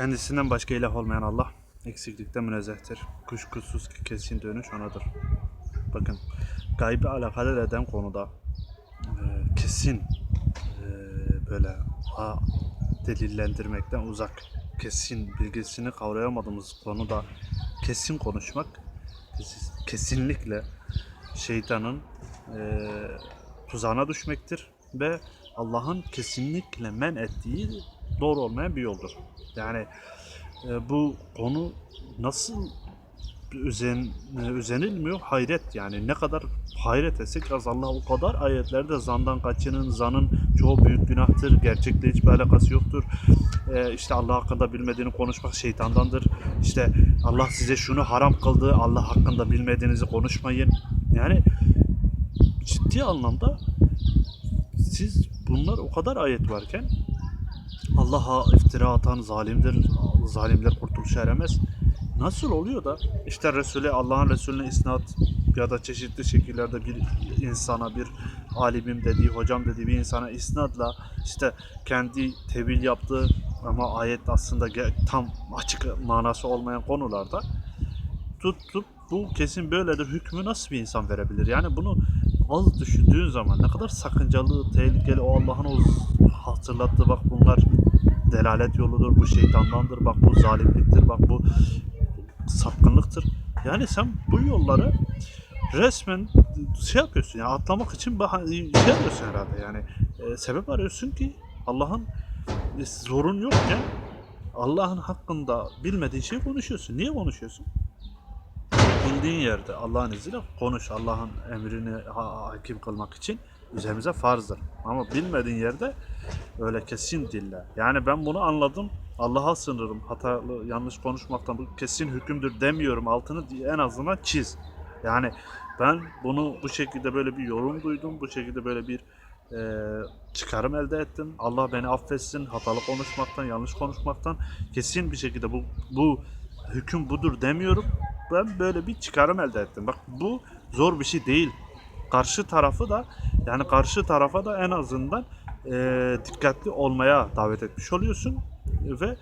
Kendisinden başka ilah olmayan Allah eksiklikten münezzehtir. Kuşkusuz ki kesin dönüş onadır. Bakın gaybi alakadar eden konuda e, kesin e, böyle ha, delillendirmekten uzak, kesin bilgisini kavrayamadığımız konuda kesin konuşmak kes- kesinlikle şeytanın e, tuzağına düşmektir ve Allah'ın kesinlikle men ettiği doğru olmayan bir yoldur. Yani e, bu konu nasıl özen, e, özenilmiyor? Hayret yani ne kadar hayret etsek az Allah o kadar ayetlerde zandan kaçının, zanın çoğu büyük günahtır, gerçekle hiçbir alakası yoktur. E, işte Allah hakkında bilmediğini konuşmak şeytandandır. İşte Allah size şunu haram kıldı, Allah hakkında bilmediğinizi konuşmayın. Yani ciddi anlamda siz bunlar o kadar ayet varken Allah'a iftira atan zalimdir, zalimler kurtuluşa eremez. Nasıl oluyor da işte Resul'e Allah'ın Resulüne isnat ya da çeşitli şekillerde bir insana bir alimim dediği, hocam dediği bir insana isnatla işte kendi tevil yaptığı ama ayet aslında tam açık manası olmayan konularda tutup bu kesin böyledir hükmü nasıl bir insan verebilir? Yani bunu az düşündüğün zaman ne kadar sakıncalı, tehlikeli o Allah'ın o hatırlattığı bak bunlar delalet yoludur, bu şeytandandır, bak bu zalimliktir, bak bu sapkınlıktır. Yani sen bu yolları resmen şey yapıyorsun ya atlamak için şey yapıyorsun herhalde yani e, sebep arıyorsun ki Allah'ın e, zorun yokken Allah'ın hakkında bilmediğin şeyi konuşuyorsun. Niye konuşuyorsun? bildiğin yerde Allah'ın izniyle konuş. Allah'ın emrini ha- hakim kılmak için üzerimize farzdır. Ama bilmediğin yerde öyle kesin dille. Yani ben bunu anladım. Allah'a sınırım. Hatalı, yanlış konuşmaktan bu kesin hükümdür demiyorum. Altını en azından çiz. Yani ben bunu bu şekilde böyle bir yorum duydum. Bu şekilde böyle bir e, çıkarım elde ettim. Allah beni affetsin hatalı konuşmaktan, yanlış konuşmaktan. Kesin bir şekilde bu bu hüküm budur demiyorum. Ben böyle bir çıkarım elde ettim. Bak bu zor bir şey değil. Karşı tarafı da yani karşı tarafa da en azından e, dikkatli olmaya davet etmiş oluyorsun ve e,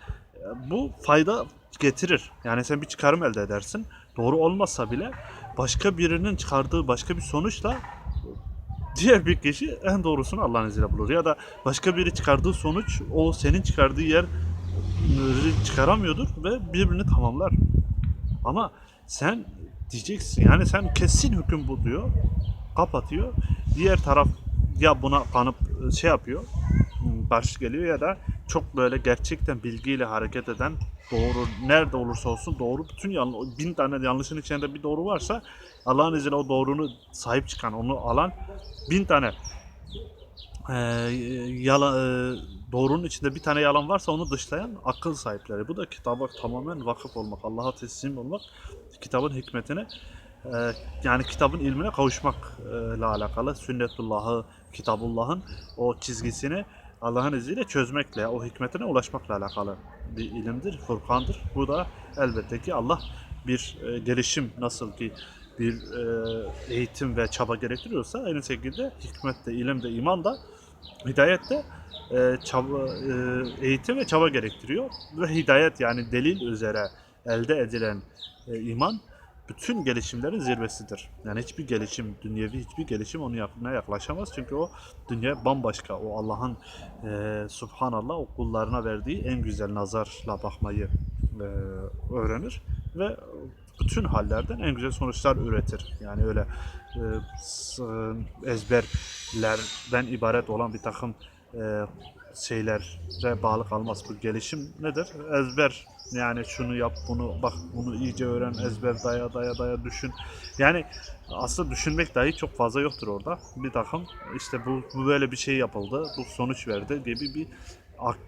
bu fayda getirir. Yani sen bir çıkarım elde edersin. Doğru olmasa bile başka birinin çıkardığı başka bir sonuçla diğer bir kişi en doğrusunu Allah'ın izniyle bulur. Ya da başka biri çıkardığı sonuç o senin çıkardığı yer çıkaramıyordur ve birbirini tamamlar. Ama sen diyeceksin yani sen kesin hüküm bu diyor. Kapatıyor. Diğer taraf ya buna kanıp şey yapıyor. Karşı geliyor ya da çok böyle gerçekten bilgiyle hareket eden doğru nerede olursa olsun doğru bütün yan, bin tane yanlışın içinde bir doğru varsa Allah'ın izniyle o doğrunu sahip çıkan onu alan bin tane e, yalan, e, doğrunun içinde bir tane yalan varsa onu dışlayan akıl sahipleri. Bu da kitaba tamamen vakıf olmak, Allah'a teslim olmak, kitabın hikmetine e, yani kitabın ilmine kavuşmakla alakalı. Sünnetullah'ı, kitabullah'ın o çizgisini Allah'ın izniyle çözmekle, o hikmetine ulaşmakla alakalı bir ilimdir, Furkan'dır. Bu da elbette ki Allah bir e, gelişim nasıl ki bir e, eğitim ve çaba gerektiriyorsa aynı şekilde hikmet de, ilim de, iman da, hidayet de e, çaba, e, eğitim ve çaba gerektiriyor. Ve hidayet yani delil üzere elde edilen e, iman bütün gelişimlerin zirvesidir. Yani hiçbir gelişim, dünyevi hiçbir gelişim onu yapmaya yaklaşamaz. Çünkü o dünya bambaşka. O Allah'ın e, subhanallah o kullarına verdiği en güzel nazarla bakmayı e, öğrenir ve bütün hallerden en güzel sonuçlar üretir. Yani öyle e, e, ezberlerden ibaret olan bir takım e, şeylere bağlı kalmaz. Bu gelişim nedir? Ezber. Yani şunu yap, bunu bak, bunu iyice öğren, ezber daya daya daya düşün. Yani aslında düşünmek dahi çok fazla yoktur orada. Bir takım işte bu, bu böyle bir şey yapıldı, bu sonuç verdi gibi bir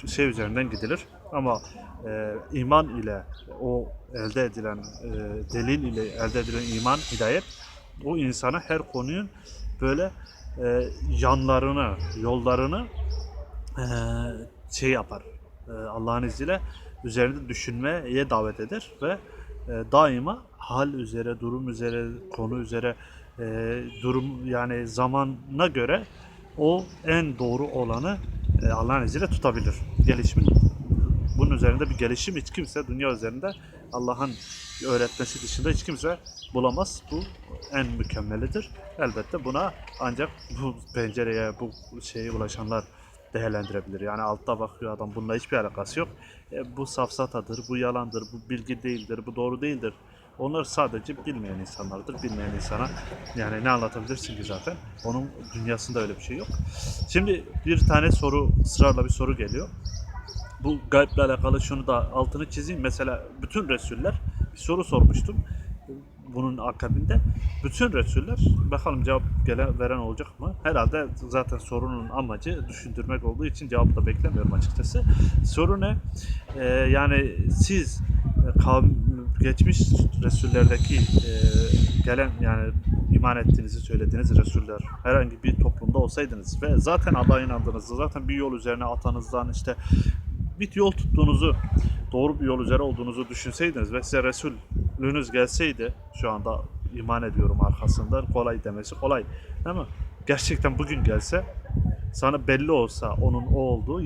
şey üzerinden gidilir. Ama e, iman ile o elde edilen e, delil ile elde edilen iman, hidayet o insana her konunun böyle e, yanlarını, yollarını e, şey yapar. E, Allah'ın izniyle üzerinde düşünmeye davet eder ve e, daima hal üzere, durum üzere, konu üzere e, durum yani zamana göre o en doğru olanı e, Allah'ın izniyle tutabilir. Gelişimin bu bunun üzerinde bir gelişim hiç kimse dünya üzerinde Allah'ın öğretmesi dışında hiç kimse bulamaz. Bu en mükemmelidir. Elbette buna ancak bu pencereye, bu şeye ulaşanlar değerlendirebilir. Yani altta bakıyor adam bununla hiçbir alakası yok. E, bu safsatadır, bu yalandır, bu bilgi değildir, bu doğru değildir. Onlar sadece bilmeyen insanlardır. Bilmeyen insana yani ne anlatabilirsin ki zaten? Onun dünyasında öyle bir şey yok. Şimdi bir tane soru, ısrarla bir soru geliyor. Bu gayble alakalı şunu da altını çizeyim. Mesela bütün Resuller bir soru sormuştum. Bunun akabinde bütün Resuller bakalım cevap gelen veren olacak mı? Herhalde zaten sorunun amacı düşündürmek olduğu için cevap da beklemiyorum açıkçası. Soru ne? Ee, yani siz e, geçmiş Resullerdeki e, gelen yani iman ettiğinizi söylediğiniz Resuller herhangi bir toplumda olsaydınız ve zaten Allah'a inandığınızı, zaten bir yol üzerine atanızdan işte bir yol tuttuğunuzu, doğru bir yol üzere olduğunuzu düşünseydiniz ve size Resulünüz gelseydi şu anda iman ediyorum arkasından kolay demesi kolay mi? Gerçekten bugün gelse sana belli olsa onun o olduğu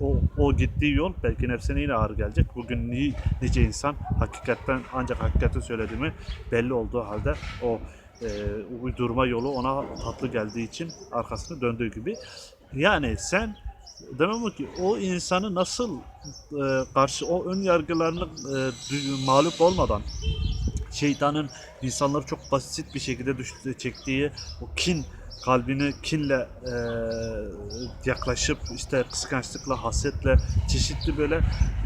o, o gittiği yol belki nefsine yine ağır gelecek. Bugün ni, nice insan hakikatten ancak hakikati söylediğimi belli olduğu halde o e, uydurma yolu ona tatlı geldiği için arkasını döndüğü gibi. Yani sen demem o ki o insanı nasıl e, karşı o ön yargılarını e, mağlup olmadan şeytanın insanları çok basit bir şekilde düştü, çektiği o kin kalbini kinle e, yaklaşıp işte kıskançlıkla, hasetle, çeşitli böyle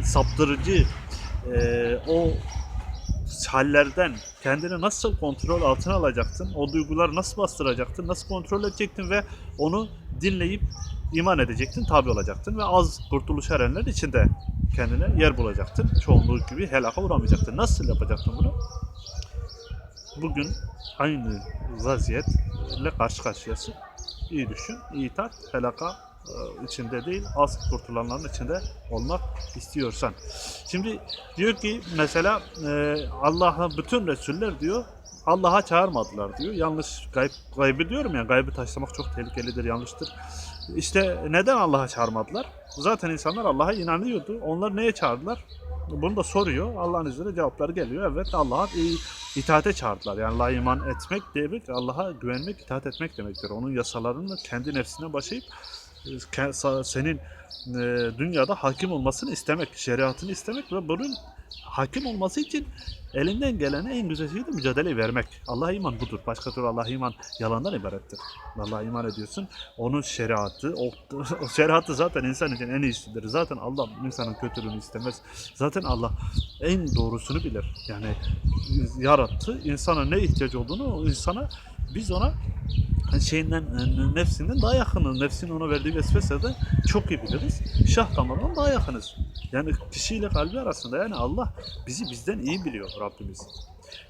saptırıcı e, o hallerden kendini nasıl kontrol altına alacaktın? O duyguları nasıl bastıracaktın? Nasıl kontrol edecektin ve onu dinleyip iman edecektin, tabi olacaktın ve az kurtuluş erenler içinde kendine yer bulacaktın. Çoğunluğu gibi helaka uğramayacaktın. Nasıl yapacaktın bunu? Bugün aynı vaziyetle karşı karşıyasın. İyi düşün, iyi tat, helaka e, içinde değil, az kurtulanların içinde olmak istiyorsan. Şimdi diyor ki mesela e, Allah'a bütün Resuller diyor Allah'a çağırmadılar diyor. Yanlış gayb, gaybı diyorum ya gaybı taşlamak çok tehlikelidir, yanlıştır. İşte neden Allah'a çağırmadılar? Zaten insanlar Allah'a inanıyordu. Onlar neye çağırdılar? Bunu da soruyor. Allah'ın izniyle cevapları geliyor. Evet Allah'a itaate çağırdılar. Yani Allah'a iman etmek demek, Allah'a güvenmek, itaat etmek demektir. Onun yasalarını kendi nefsine başlayıp senin e, dünyada hakim olmasını istemek, şeriatını istemek ve bunun hakim olması için elinden gelene en güzel şey de mücadele vermek. Allah'a iman budur. Başka türlü Allah'a iman yalandan ibarettir. Allah'a iman ediyorsun. Onun şeriatı, o, o şeriatı zaten insan için en iyisidir. Zaten Allah insanın kötülüğünü istemez. Zaten Allah en doğrusunu bilir. Yani yarattı. insana ne ihtiyaç olduğunu o insana biz ona şeyinden, nefsinden daha yakınız. Nefsinin ona verdiği vesveseden çok iyi biliriz. Şah damarından daha yakınız. Yani kişiyle kalbi arasında yani Allah bizi bizden iyi biliyor Rabbimiz.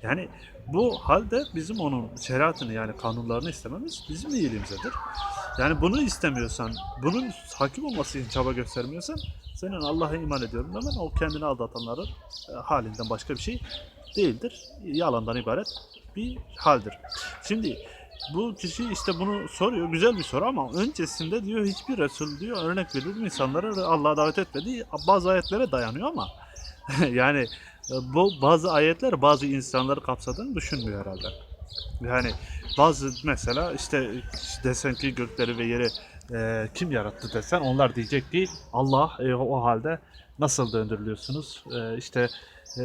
Yani bu halde bizim onun şeriatını yani kanunlarını istememiz bizim iyiliğimizedir. Yani bunu istemiyorsan, bunun hakim olması için çaba göstermiyorsan senin Allah'a iman ediyorum hemen o kendini aldatanların e, halinden başka bir şey değildir. Yalandan ibaret bir haldir. Şimdi bu kişi işte bunu soruyor. Güzel bir soru ama öncesinde diyor hiçbir Resul diyor örnek veriyorum insanlara Allah'a davet etmedi. Bazı ayetlere dayanıyor ama yani e, bu bazı ayetler bazı insanları kapsadığını düşünmüyor herhalde. Yani bazı mesela işte desen ki gökleri ve yeri e, kim yarattı desen onlar diyecek ki Allah e, o halde nasıl döndürülüyorsunuz? E, işte e,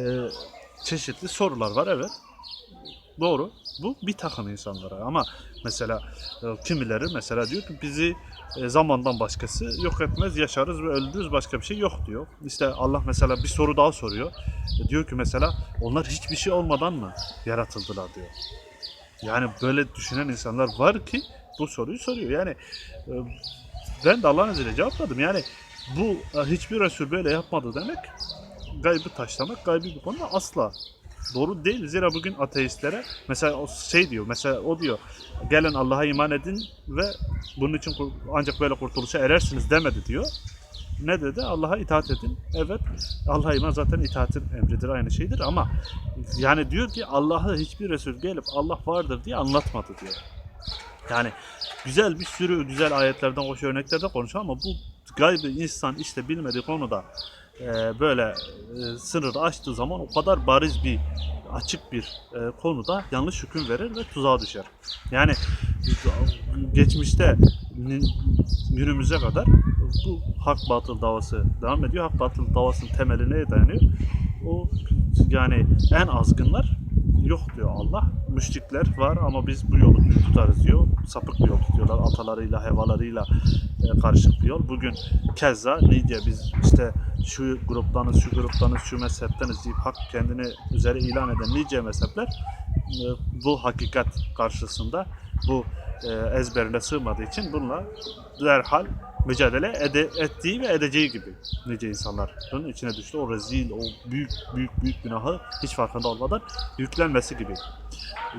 çeşitli sorular var evet. Doğru. Bu bir takım insanlara ama mesela e, kimileri mesela diyor ki bizi e, zamandan başkası yok etmez, yaşarız ve öldürürüz başka bir şey yok diyor. İşte Allah mesela bir soru daha soruyor. E, diyor ki mesela onlar hiçbir şey olmadan mı yaratıldılar diyor. Yani böyle düşünen insanlar var ki bu soruyu soruyor. Yani ben de Allah'ın izniyle cevapladım. Yani bu hiçbir Resul böyle yapmadı demek gaybı taşlamak, gaybı bir konuda asla doğru değil. Zira bugün ateistlere mesela o şey diyor, mesela o diyor gelin Allah'a iman edin ve bunun için ancak böyle kurtuluşa erersiniz demedi diyor. Ne dedi? Allah'a itaat edin. Evet. Allah'a iman zaten itaatin emridir aynı şeydir ama yani diyor ki Allah'a hiçbir Resul gelip Allah vardır diye anlatmadı diyor. Yani güzel bir sürü güzel ayetlerden, hoş örneklerden konuşuyor ama bu gaybı insan işte bilmediği konuda e, böyle e, sınırı aştığı zaman o kadar bariz bir açık bir e, konuda yanlış hüküm verir ve tuzağa düşer. Yani geçmişte günümüze kadar bu hak batıl davası devam ediyor. Hak batıl davasının temeli neye dayanıyor? O yani en azgınlar yok diyor Allah. Müşrikler var ama biz bu yolu tutarız diyor. Sapık bir yol tutuyorlar. Atalarıyla, hevalarıyla e, karışık bir yol. Bugün keza ne diye biz işte şu gruptanız, şu gruptanız, şu mezhepteniz deyip hak kendini üzere ilan eden nice mezhepler e, bu hakikat karşısında bu e, ezberle sığmadığı için bununla derhal mücadele ede, ettiği ve edeceği gibi nice insanların içine düştü. O rezil, o büyük büyük büyük günahı hiç farkında olmadan yüklenmesi gibi.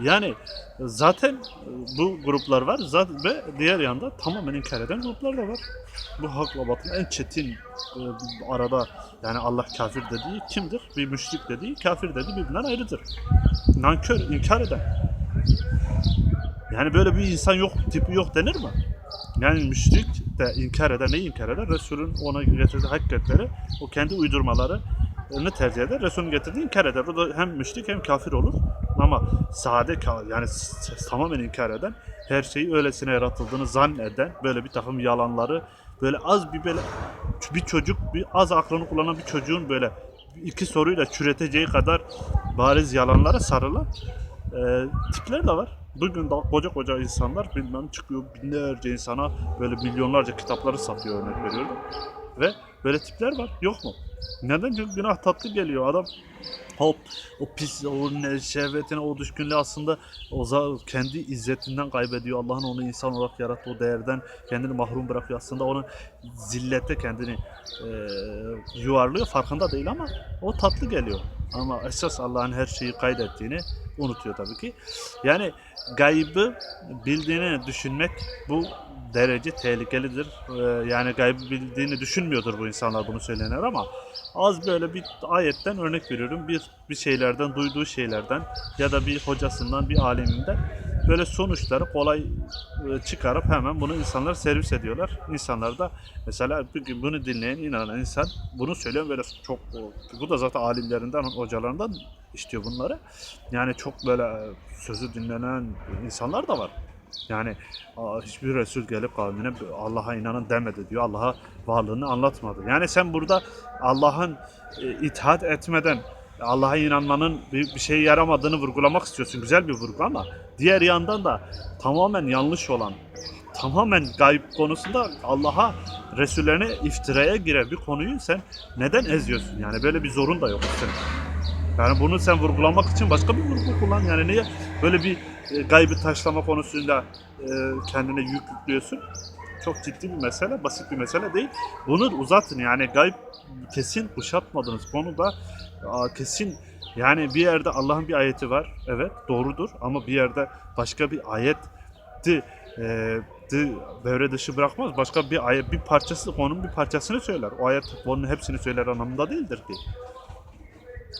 Yani zaten bu gruplar var zaten ve diğer yanda tamamen inkar eden gruplar da var. Bu hakla batıl en çetin e, arada yani Allah kafir dediği kimdir? Bir müşrik dediği kafir dediği birbirinden ayrıdır. Nankör, inkar eden. Yani böyle bir insan yok, tipi yok denir mi? Yani müşrik de inkar eder. Neyi inkar eder? Resul'ün ona getirdiği hakikatleri, o kendi uydurmaları ne tercih eder? Resul'ün getirdiği inkar eder. O da hem müşrik hem kafir olur. Ama sade yani tamamen inkar eden, her şeyi öylesine yaratıldığını zanneden, böyle bir takım yalanları, böyle az bir böyle bir çocuk, bir az aklını kullanan bir çocuğun böyle iki soruyla çüreteceği kadar bariz yalanlara sarılan e, tipler de var. Bugün de koca koca insanlar bilmem çıkıyor binlerce insana böyle milyonlarca kitapları satıyor örnek veriyorum. Ve böyle tipler var. Yok mu? Neden? Çünkü günah tatlı geliyor. Adam hop o pis, o ne, şehvetine, o düşkünlüğü aslında o kendi izzetinden kaybediyor. Allah'ın onu insan olarak yarattığı o değerden kendini mahrum bırakıyor. Aslında onun zillette kendini e, yuvarlıyor. Farkında değil ama o tatlı geliyor. Ama esas Allah'ın her şeyi kaydettiğini unutuyor tabii ki. Yani gaybı bildiğini düşünmek bu derece tehlikelidir. Ee, yani gaybı bildiğini düşünmüyordur bu insanlar bunu söylenir ama az böyle bir ayetten örnek veriyorum. Bir bir şeylerden duyduğu şeylerden ya da bir hocasından, bir aleminden böyle sonuçları kolay e, çıkarıp hemen bunu insanlar servis ediyorlar. İnsanlar da mesela bugün bunu dinleyen inanan insan bunu söyleyen böyle çok bu da zaten alimlerinden, hocalarından istiyor bunları. Yani çok böyle sözü dinlenen insanlar da var. Yani hiçbir Resul gelip kavmine Allah'a inanın demedi diyor. Allah'a varlığını anlatmadı. Yani sen burada Allah'ın e, itaat etmeden Allah'a inanmanın bir, bir şeye yaramadığını vurgulamak istiyorsun. Güzel bir vurgu ama diğer yandan da tamamen yanlış olan, tamamen gayb konusunda Allah'a, Resullerine iftiraya giren bir konuyu sen neden eziyorsun? Yani böyle bir zorun da yok senin. Yani bunu sen vurgulamak için başka bir vurgu kullan. Yani niye böyle bir e, gaybı taşlama konusunda e, kendine yük yüklüyorsun? Çok ciddi bir mesele, basit bir mesele değil. Bunu uzatın yani gayb kesin kuşatmadığınız konuda kesin yani bir yerde Allah'ın bir ayeti var. Evet doğrudur ama bir yerde başka bir ayetti e, de- devre dışı bırakmaz. Başka bir ayet bir parçası konunun bir parçasını söyler. O ayet konunun hepsini söyler anlamında değildir ki.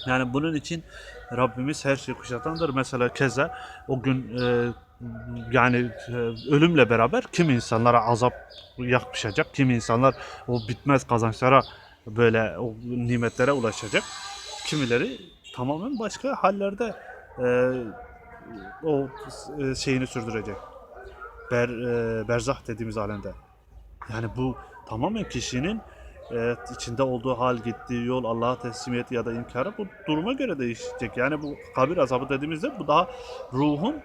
Yani bunun için Rabbimiz her şeyi kuşatandır. Mesela keza o gün e, yani e, ölümle beraber kim insanlara azap yaklaşacak, kim insanlar o bitmez kazançlara böyle o nimetlere ulaşacak. Kimileri tamamen başka hallerde e, o e, şeyini sürdürecek. Ber, e, berzah dediğimiz alemde. Yani bu tamamen kişinin e, içinde olduğu hal, gittiği yol, Allah'a teslimiyeti ya da inkarı bu duruma göre değişecek. Yani bu kabir azabı dediğimizde bu daha ruhun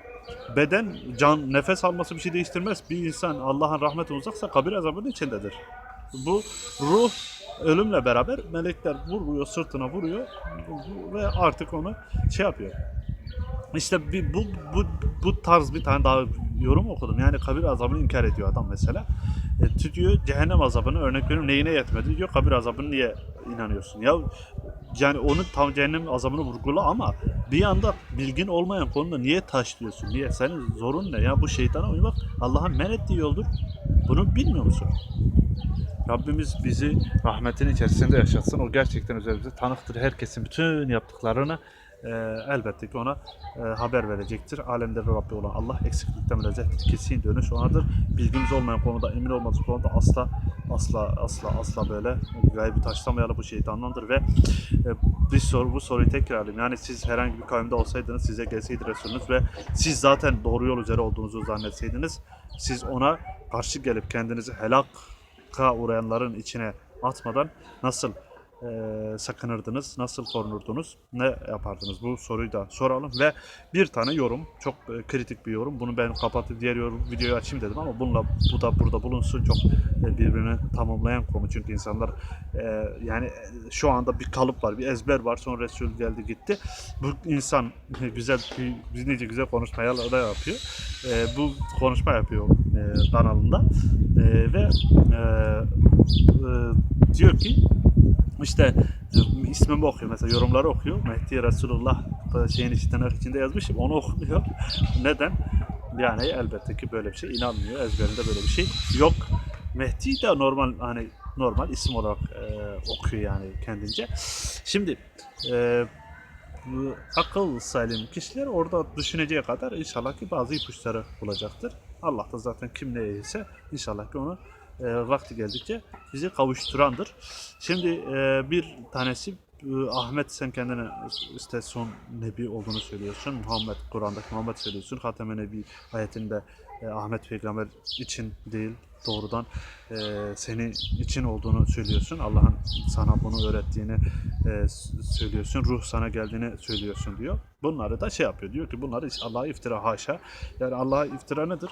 beden, can, nefes alması bir şey değiştirmez. Bir insan Allah'ın rahmeti uzaksa kabir azabının içindedir. Bu ruh ölümle beraber melekler vuruyor, sırtına vuruyor ve artık onu şey yapıyor. İşte bir, bu, bu, bu tarz bir tane daha yorum okudum. Yani kabir azabını inkar ediyor adam mesela. E, tutuyor cehennem azabını örnek veriyorum neyine yetmedi diyor kabir azabını niye inanıyorsun? Ya yani onu tam cehennem azabını vurgula ama bir anda bilgin olmayan konuda niye taşlıyorsun? Niye? Senin zorun ne? Ya bu şeytana uymak Allah'ın men ettiği yoldur. Bunu bilmiyor musun? Rabbimiz bizi rahmetin içerisinde yaşatsın. O gerçekten üzerimize tanıktır. Herkesin bütün yaptıklarını e, elbette ki ona e, haber verecektir. Alemlerin Rabbi olan Allah eksiklikten münezzehtir. Kesin dönüş onadır. Bilgimiz olmayan konuda, emin olmadığımız konuda asla asla asla asla böyle gaybi taşlamayalı bu şeytandandır ve e, bir soru bu soruyu tekrarlayayım. Yani siz herhangi bir kavimde olsaydınız size gelseydi Resulünüz ve siz zaten doğru yol üzere olduğunuzu zannetseydiniz siz ona karşı gelip kendinizi helaka uğrayanların içine atmadan nasıl e, sakınırdınız, nasıl korunurdunuz, ne yapardınız? Bu soruyu da soralım ve bir tane yorum, çok e, kritik bir yorum. Bunu ben kapatıp diğer yorum videoyu açayım dedim ama bununla bu da burada bulunsun çok e, birbirini tamamlayan konu çünkü insanlar e, yani e, şu anda bir kalıp var, bir ezber var. Sonra Resul geldi gitti. Bu insan güzel bir güzel konuşmalar da yapıyor. E, bu konuşma yapıyor e, kanalında E, ve e, e, diyor ki işte e, ismimi okuyor mesela yorumları okuyor. Mehdi Resulullah şeyin içi tırnak içinde yazmışım onu okumuyor. Neden? Yani elbette ki böyle bir şey inanmıyor. Ezberinde böyle bir şey yok. Mehdi de normal hani normal isim olarak e, okuyor yani kendince. Şimdi e, bu akıl salim kişiler orada düşüneceği kadar inşallah ki bazı ipuçları bulacaktır. Allah da zaten kim neyse inşallah ki onu e, vakti geldikçe bizi kavuşturandır. Şimdi e, bir tanesi e, Ahmet sen kendine işte son nebi olduğunu söylüyorsun. Muhammed Kur'an'daki Muhammed söylüyorsun. Hatem-i Nebi ayetinde e, Ahmet peygamber için değil doğrudan e, senin için olduğunu söylüyorsun. Allah'ın sana bunu öğrettiğini e, söylüyorsun. Ruh sana geldiğini söylüyorsun diyor. Bunları da şey yapıyor. Diyor ki bunları Allah'a iftira haşa. Yani Allah'a iftira nedir?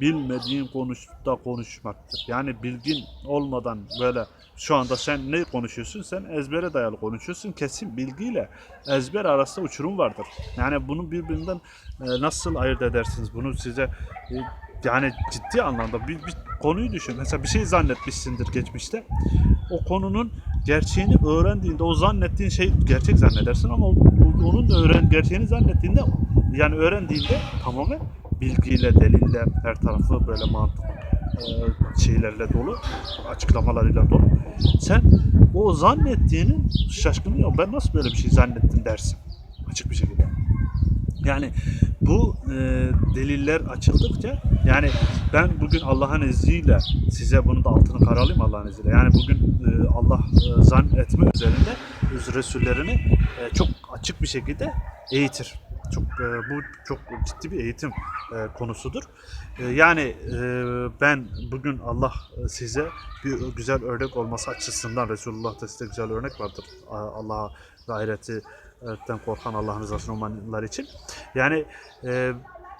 Bilmediğin konuşta konuşmaktır. Yani bilgin olmadan böyle şu anda sen ne konuşuyorsun? Sen ezbere dayalı konuşuyorsun. Kesin bilgiyle ezber arasında uçurum vardır. Yani bunu birbirinden nasıl ayırt edersiniz? Bunu size yani ciddi anlamda bir, bir konuyu düşün. Mesela bir şey zannetmişsindir geçmişte. O konunun gerçeğini öğrendiğinde o zannettiğin şey gerçek zannedersin ama onun da öğren gerçeğini zannettiğinde yani öğrendiğinde tamamen bilgiyle, delille her tarafı böyle mantık e, şeylerle dolu, açıklamalarıyla dolu. Sen o zannettiğinin şaşkını yok. Ben nasıl böyle bir şey zannettim dersin. Açık bir şekilde. Yani bu e, deliller açıldıkça yani ben bugün Allah'ın izniyle size bunu da altını karalayayım Allah'ın izniyle. Yani bugün e, Allah e, zan etme üzerinde Resullerini e, çok açık bir şekilde eğitir. Çok e, bu çok ciddi bir eğitim e, konusudur. E, yani e, ben bugün Allah e, size bir güzel örnek olması açısından Resulullah'ta size güzel örnek vardır. Allah'a gayreti etten korkan Allah'ın rızasını umanlar için. Yani e,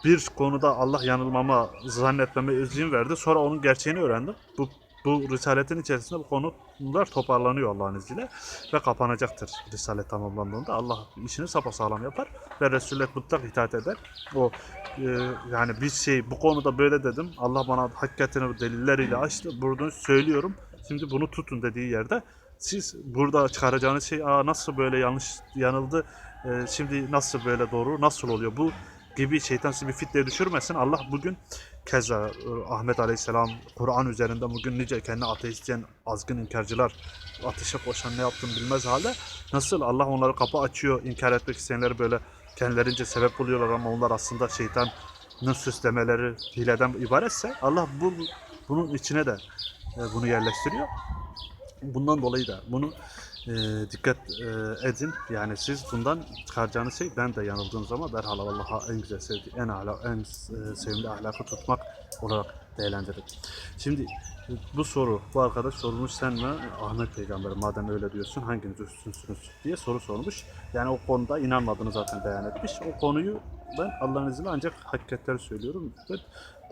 bir konuda Allah yanılmama, zannetmeme izin verdi. Sonra onun gerçeğini öğrendim. Bu bu risaletin içerisinde bu konular toparlanıyor Allah'ın izniyle ve kapanacaktır risalet tamamlandığında. Allah işini sapasağlam yapar ve Resulüne mutlak itaat eder. O e, yani bir şey bu konuda böyle dedim. Allah bana hakikatini delilleriyle açtı. Bunu söylüyorum. Şimdi bunu tutun dediği yerde siz burada çıkaracağınız şey Aa, nasıl böyle yanlış yanıldı e, şimdi nasıl böyle doğru nasıl oluyor bu gibi şeytan sizi bir fitneye düşürmesin. Allah bugün keza e, Ahmet Aleyhisselam Kur'an üzerinde bugün nice kendi ateist azgın inkarcılar ateşe koşan ne yaptığını bilmez halde nasıl Allah onları kapı açıyor inkar etmek isteyenleri böyle kendilerince sebep buluyorlar ama onlar aslında şeytanın süslemeleri hileden ibaretse Allah bu bunun içine de e, bunu yerleştiriyor. Bundan dolayı da bunu e, dikkat e, edin. Yani siz bundan çıkaracağınız şey ben de yanıldığım zaman derhal Allah'a en güzel sevdi, en ala, en e, sevimli ahlakı tutmak olarak değerlendirin. Şimdi bu soru, bu arkadaş sormuş sen mi Ahmet Peygamber madem öyle diyorsun hanginiz üstünsünüz diye soru sormuş. Yani o konuda inanmadığını zaten beyan etmiş. O konuyu ben Allah'ın izniyle ancak hakikatleri söylüyorum.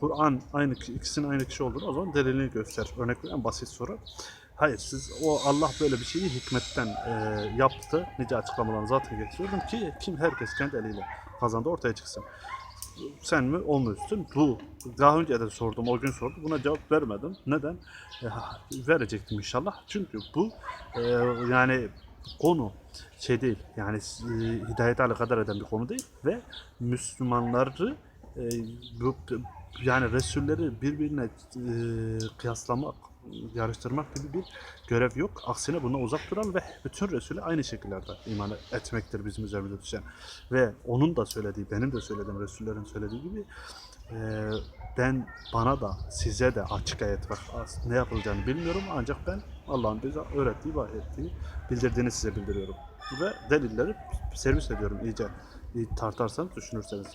Kur'an aynı ikisinin aynı kişi olduğunu o zaman delilini göster. Örnek en basit soru. Hayır siz o Allah böyle bir şeyi hikmetten e, yaptı. Nice açıklamalarını zaten getiriyordum ki kim herkes kendi eliyle kazandı ortaya çıksın. Sen mi o mu üstün? Bu. Daha önce de sordum o gün sordum. Buna cevap vermedim. Neden? E, verecektim inşallah. Çünkü bu e, yani konu şey değil. Yani e, hidayete alakadar eden bir konu değil ve Müslümanları e, bu, yani Resulleri birbirine e, kıyaslamak yarıştırmak gibi bir görev yok. Aksine bundan uzak duran ve bütün Resul'e aynı şekillerde iman etmektir bizim üzerimize düşen. Ve onun da söylediği, benim de söylediğim, Resullerin söylediği gibi e, ben bana da size de açık ayet var. Ne yapılacağını bilmiyorum ancak ben Allah'ın bize öğrettiği, vahyettiği, bildirdiğini size bildiriyorum. Ve delilleri servis ediyorum iyice iyi tartarsanız, düşünürseniz.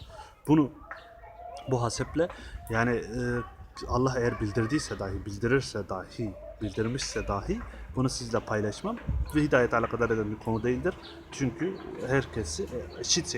Bunu bu haseple yani e, Allah eğer bildirdiyse dahi, bildirirse dahi, bildirmişse dahi bunu sizle paylaşmam ve hidayet alakadar eden bir konu değildir. Çünkü herkesi eşit